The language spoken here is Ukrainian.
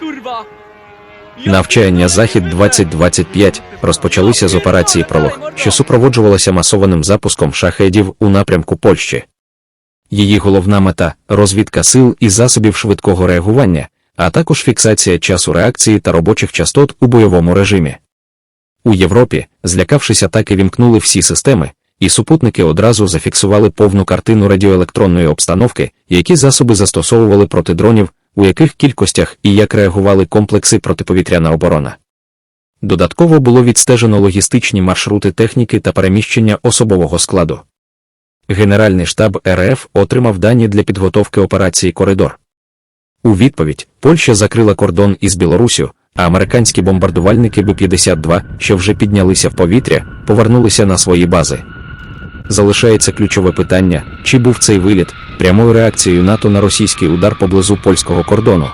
Kurwa! Навчання Захід 2025 розпочалися з операції Пролог, що супроводжувалося масованим запуском шахедів у напрямку Польщі. Її головна мета розвідка сил і засобів швидкого реагування, а також фіксація часу реакції та робочих частот у бойовому режимі. У Європі, злякавшись атаки, вімкнули всі системи, і супутники одразу зафіксували повну картину радіоелектронної обстановки, які засоби застосовували проти дронів, у яких кількостях і як реагували комплекси протиповітряна оборона. Додатково було відстежено логістичні маршрути техніки та переміщення особового складу. Генеральний штаб РФ отримав дані для підготовки операції Коридор. У відповідь Польща закрила кордон із Білоруссю, а американські бомбардувальники Б-52, що вже піднялися в повітря, повернулися на свої бази. Залишається ключове питання, чи був цей виліт прямою реакцією НАТО на російський удар поблизу польського кордону,